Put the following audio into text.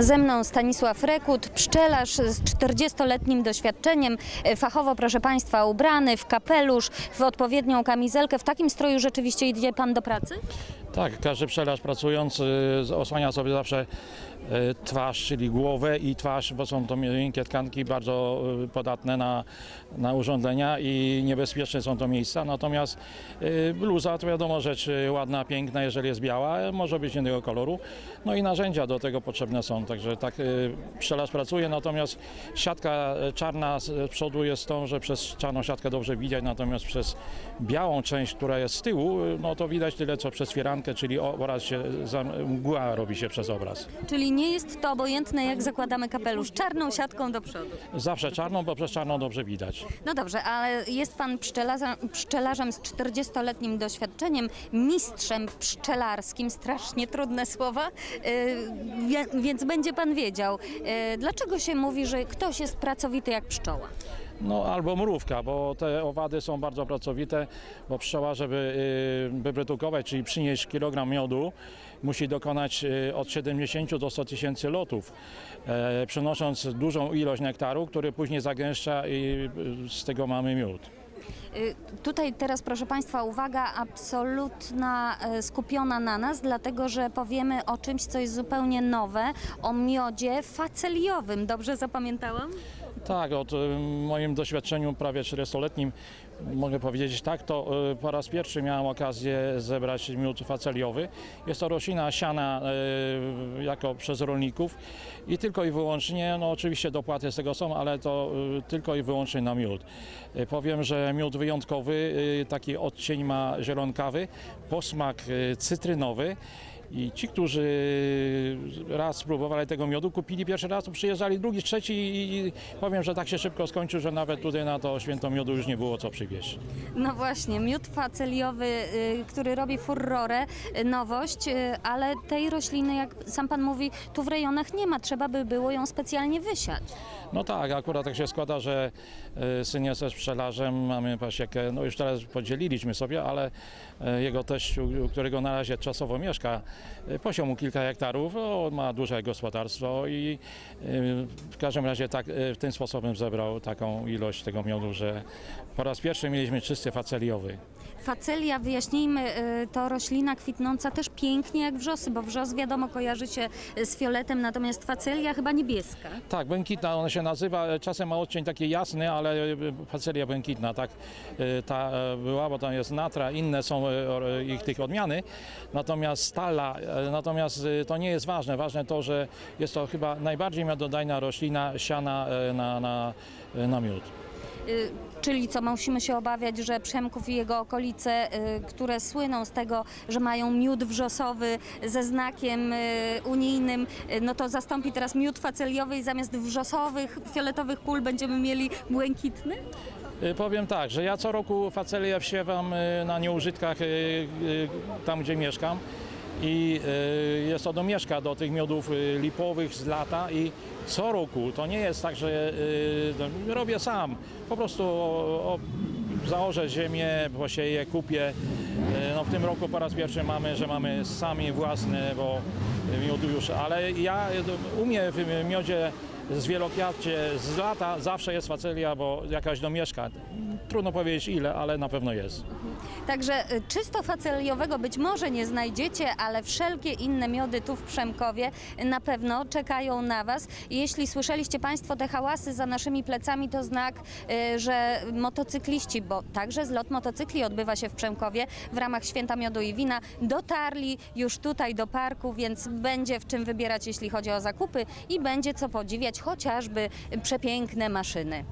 Ze mną Stanisław Rekut, pszczelarz z 40-letnim doświadczeniem, e, fachowo proszę Państwa ubrany w kapelusz, w odpowiednią kamizelkę. W takim stroju rzeczywiście idzie Pan do pracy? Tak, każdy pszczelarz pracując y, osłania sobie zawsze twarz, czyli głowę i twarz, bo są to miękkie tkanki bardzo y, podatne na, na urządzenia i niebezpieczne są to miejsca. Natomiast y, bluza to wiadomo rzecz ładna, piękna, jeżeli jest biała, może być innego koloru. No i narzędzia do tego potrzebne są, także tak pszczelarz pracuje, natomiast siatka czarna z przodu jest tą, że przez czarną siatkę dobrze widać, natomiast przez białą część, która jest z tyłu, no to widać tyle co przez firankę, czyli obraz się, mgła robi się przez obraz. Czyli nie jest to obojętne, jak zakładamy kapelusz, czarną siatką do przodu. Zawsze czarną, bo przez czarną dobrze widać. No dobrze, ale jest Pan pszczelarzem, pszczelarzem z 40-letnim doświadczeniem, mistrzem pszczelarskim, strasznie trudne słowa, wie- więc będzie Pan wiedział, yy, dlaczego się mówi, że ktoś jest pracowity jak pszczoła. No albo mrówka, bo te owady są bardzo pracowite, bo pszczoła, żeby y, wyprodukować, czyli przynieść kilogram miodu, musi dokonać y, od 70 do 100 tysięcy lotów, e, przynosząc dużą ilość nektaru, który później zagęszcza i y, z tego mamy miód. Tutaj teraz, proszę Państwa, uwaga absolutna, y, skupiona na nas, dlatego że powiemy o czymś, co jest zupełnie nowe, o miodzie faceliowym. Dobrze zapamiętałam? Tak, od y, moim doświadczeniu prawie 40-letnim mogę powiedzieć tak, to y, po raz pierwszy miałem okazję zebrać miód faceliowy. Jest to roślina siana y, jako przez rolników i tylko i wyłącznie, no oczywiście dopłaty z tego są, ale to tylko i wyłącznie na miód. Powiem, że miód wyjątkowy, taki odcień ma zielonkawy, posmak cytrynowy. I ci, którzy raz spróbowali tego miodu, kupili pierwszy raz, to przyjeżdżali drugi, trzeci i powiem, że tak się szybko skończył, że nawet tutaj na to święto miodu już nie było co przywieźć. No właśnie, miód faceliowy, y, który robi furorę, y, nowość, y, ale tej rośliny, jak sam Pan mówi, tu w rejonach nie ma, trzeba by było ją specjalnie wysiać. No tak, akurat tak się składa, że syn jest też pszczelarzem, mamy pasiekę, no już teraz podzieliliśmy sobie, ale jego teść, u u którego na razie czasowo mieszka, e, posiął mu kilka hektarów, o, on ma duże gospodarstwo i e, w każdym razie tak, e, tym sposobem zebrał taką ilość tego miodu, że po raz pierwszy mieliśmy czysty faceliowy. Facelia, wyjaśnijmy, to roślina kwitnąca też pięknie jak wrzosy, bo wrzos wiadomo kojarzy się z fioletem, natomiast facelia chyba niebieska. Tak, błękitna ona się nazywa, czasem ma odcień taki jasny, ale facelia błękitna, tak ta była, bo tam jest natra, inne są ich tych odmiany, natomiast stala, e, natomiast e, to nie jest ważne, ważne to, że jest to chyba najbardziej miododajna roślina siana e, na, na, e, na miód. Y, Czyli co, musimy się obawiać, że Przemków i jego okolice, y, które słyną z tego, że mają miód wrzosowy ze znakiem y, unijnym, y, no to zastąpi teraz miód faceliowy i zamiast wrzosowych, fioletowych kul będziemy mieli błękitny? Powiem tak, że ja co roku facelię wsiewam na nieużytkach tam, gdzie mieszkam i e, jest to domieszka do tych miodów e, lipowych z lata i co roku, to nie jest tak, że e, no, robię sam, po prostu założę ziemię, posieję, kupię. No w tym roku po raz pierwszy mamy, że mamy sami własne, bo miodu już, ale ja umiem w miodzie z wielokwiacie z lata zawsze jest facelia, bo jakaś domieszka. Trudno powiedzieć ile, ale na pewno jest. Także y, czysto faceliowego być może nie znajdziecie, ale wszelkie inne miody tu w Przemkowie na pewno czekają na Was. Jeśli słyszeliście Państwo te hałasy za naszymi plecami, to znak, y, że motocykliści, bo także zlot motocykli odbywa się w Przemkowie w ramach Święta Miodu i Wina, dotarli już tutaj do parku, więc będzie w czym wybierać, jeśli chodzi o zakupy i będzie co podziwiać, chociażby przepiękne maszyny.